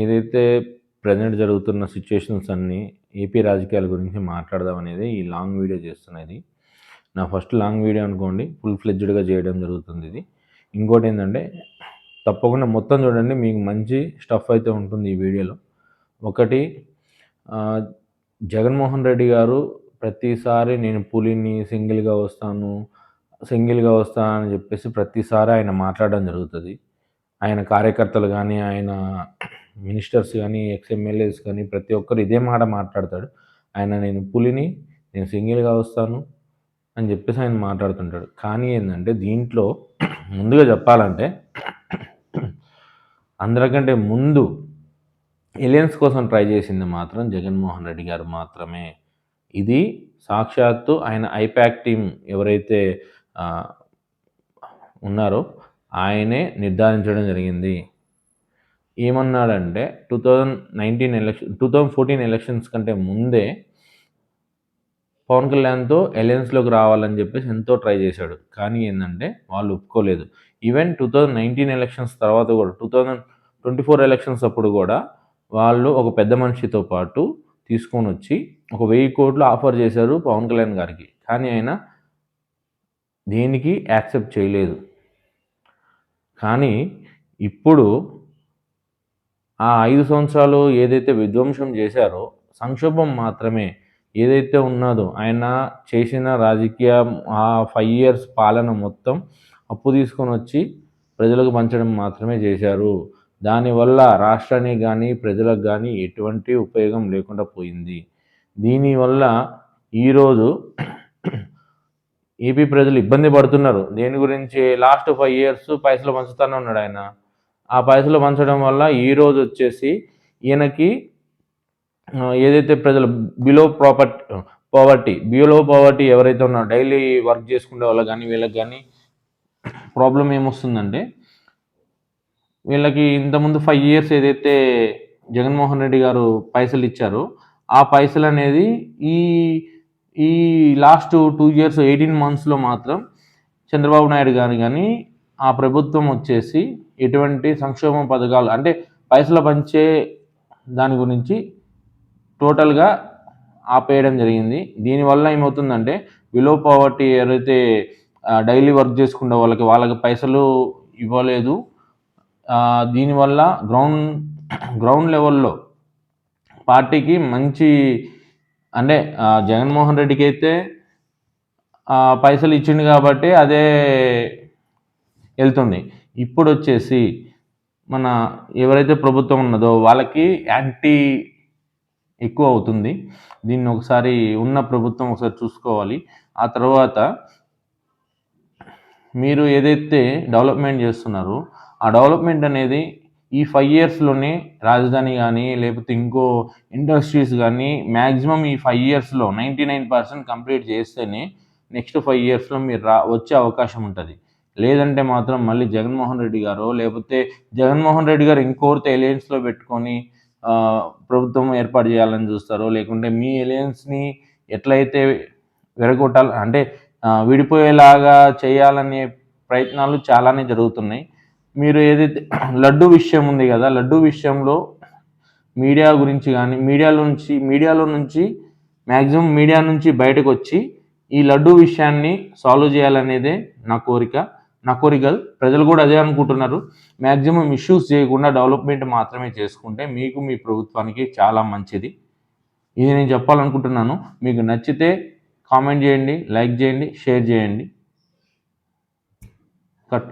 ఏదైతే ప్రజెంట్ జరుగుతున్న సిచ్యుయేషన్స్ అన్నీ ఏపీ రాజకీయాల గురించి మాట్లాడదాం అనేది ఈ లాంగ్ వీడియో చేస్తున్నది. నా ఫస్ట్ లాంగ్ వీడియో అనుకోండి ఫుల్ ఫ్లెడ్జ్డ్గా చేయడం జరుగుతుంది ఇది. ఇంకోటి ఏంటంటే తప్పకుండా మొత్తం చూడండి మీకు మంచి స్టఫ్ అయితే ఉంటుంది ఈ వీడియోలో. ఒకటి జగన్మోహన్ రెడ్డి గారు ప్రతిసారి నేను పులిని సింగిల్గా వస్తాను సింగిల్గా వస్తాను అని చెప్పేసి ప్రతిసారి ఆయన మాట్లాడడం జరుగుతుంది. ఆయన కార్యకర్తలు కానీ ఆయన మినిస్టర్స్ కానీ ఎక్స్ఎమ్మెల్యేస్ కానీ ప్రతి ఒక్కరు ఇదే మాట మాట్లాడతాడు. ఆయన నేను పులిని నేను సింగిల్గా వస్తాను అని చెప్పేసి ఆయన మాట్లాడుతుంటాడు. కానీ ఏంటంటే దీంట్లో ముందుగా చెప్పాలంటే అందరికంటే ముందు ఎలియన్స్ కోసం ట్రై చేసింది మాత్రం జగన్మోహన్ రెడ్డి గారు మాత్రమే. ఇది సాక్షాత్తు ఆయన ఐపాక్ టీం ఎవరైతే ఉన్నారో ఆయనే నిర్ధారించడం జరిగింది. ఏమన్నాడంటే two thousand nineteen election two thousand fourteen elections కంటే ముందే పవన్ కళ్యాణ్తో ఎలయన్స్లోకి రావాలని చెప్పేసి ఎంతో ట్రై చేశాడు. కానీ ఏంటంటే వాళ్ళు ఒప్పుకోలేదు. Even two thousand nineteen elections తర్వాత కూడా two thousand twenty four elections అప్పుడు కూడా వాళ్ళు ఒక పెద్ద మనిషితో పాటు తీసుకొని వచ్చి ఒక వెయ్యి కోట్లు ఆఫర్ చేశారు పవన్ కళ్యాణ్ గారికి. కానీ ఆయన దేనికి యాక్సెప్ట్ చేయలేదు. కానీ ఇప్పుడు ఆ ఐదు సంవత్సరాలు ఏదైతే విధ్వంసం చేశారో సంక్షోభం మాత్రమే ఏదైతే ఉన్నదో ఆయన చేసిన రాజకీయ ఆ ఫైవ్ ఇయర్స్ పాలన మొత్తం అప్పు తీసుకొని వచ్చి ప్రజలకు పంచడం మాత్రమే చేశారు. దానివల్ల రాష్ట్రానికి కానీ ప్రజలకు కానీ ఎటువంటి ఉపయోగం లేకుండా పోయింది. దీనివల్ల ఈరోజు ఏపీ ప్రజలు ఇబ్బంది పడుతున్నారు. దేని గురించి? లాస్ట్ ఫైవ్ ఇయర్స్ పైసలు పంచుతానే ఉన్నాడు ఆయన. ఆ పైసలు పంచడం వల్ల ఈరోజు వచ్చేసి ఈయనకి ఏదైతే ప్రజలు below property poverty below poverty ఎవరైతే ఉన్నారో డైలీ వర్క్ చేసుకునే వాళ్ళకి కానీ వీళ్ళకి కానీ ప్రాబ్లం ఏమొస్తుందంటే వీళ్ళకి ఇంతకుముందు ఫైవ్ ఇయర్స్ ఏదైతే జగన్మోహన్ రెడ్డి గారు పైసలు ఇచ్చారో ఆ పైసలు అనేది ఈ ఈ లాస్ట్ టూ ఇయర్స్ ఎయిటీన్ మంత్స్లో మాత్రం చంద్రబాబు నాయుడు గారు కానీ ఆ ప్రభుత్వం వచ్చేసి ఎటువంటి సంక్షేమ పథకాలు అంటే పైసలు పంచే దాని గురించి టోటల్గా ఆపేయడం జరిగింది. దీనివల్ల ఏమవుతుందంటే బిలో పవర్టీ ఎవరైతే డైలీ వర్క్ చేసుకునే వాళ్ళకి వాళ్ళకి పైసలు ఇవ్వలేదు. దీనివల్ల గ్రౌండ్ గ్రౌండ్ లెవెల్లో పార్టీకి మంచి అంటే జగన్మోహన్ రెడ్డికి అయితే పైసలు ఇచ్చిండు కాబట్టి అదే వెళ్తుంది. ఇప్పుడు వచ్చేసి మన ఎవరైతే ప్రభుత్వం ఉన్నదో వాళ్ళకి యాంటీ ఎక్కువ అవుతుంది. దీన్ని ఒకసారి ఉన్న ప్రభుత్వం ఒకసారి చూసుకోవాలి. ఆ తర్వాత మీరు ఏదైతే డెవలప్మెంట్ చేస్తున్నారో ఆ డెవలప్మెంట్ అనేది ఈ ఫైవ్ ఇయర్స్లోనే రాజధాని కానీ లేకపోతే ఇంకో ఇండస్ట్రీస్ కానీ మ్యాక్సిమం ఈ ఫైవ్ ఇయర్స్లో నైంటీ నైన్ పర్సెంట్ కంప్లీట్ చేస్తేనే నెక్స్ట్ ఫైవ్ ఇయర్స్లో మీరు రా వచ్చే అవకాశం ఉంటుంది. లేదంటే మాత్రం మళ్ళీ జగన్మోహన్ రెడ్డి గారు లేకపోతే జగన్మోహన్ రెడ్డి గారు ఇంకోరితో ఎలియన్స్లో పెట్టుకొని ప్రభుత్వం ఏర్పాటు చేయాలని చూస్తారో లేకుంటే మీ ఎలియన్స్ని ఎట్లయితే విరగొట్టాలి అంటే విడిపోయేలాగా చేయాలనే ప్రయత్నాలు చాలానే జరుగుతున్నాయి. మీరు ఏదైతే లడ్డు విషయం ఉంది కదా లడ్డు విషయంలో మీడియా గురించి కానీ మీడియాలో నుంచి మీడియాలో నుంచి మ్యాక్సిమం మీడియా నుంచి బయటకు వచ్చి ఈ లడ్డు విషయాన్ని సాల్వ్ చేయాలనేదే నా కోరిక. నా కోరిక ప్రజలు కూడా అదే అనుకుంటున్నారు. మ్యాక్సిమం ఇష్యూస్ చేయకుండా డెవలప్మెంట్ మాత్రమే చేసుకుంటే మీకు మీ ప్రభుత్వానికి చాలా మంచిది. ఇది నేను చెప్పాలనుకుంటున్నాను. మీకు నచ్చితే కామెంట్ చేయండి లైక్ చేయండి షేర్ చేయండి. కట్.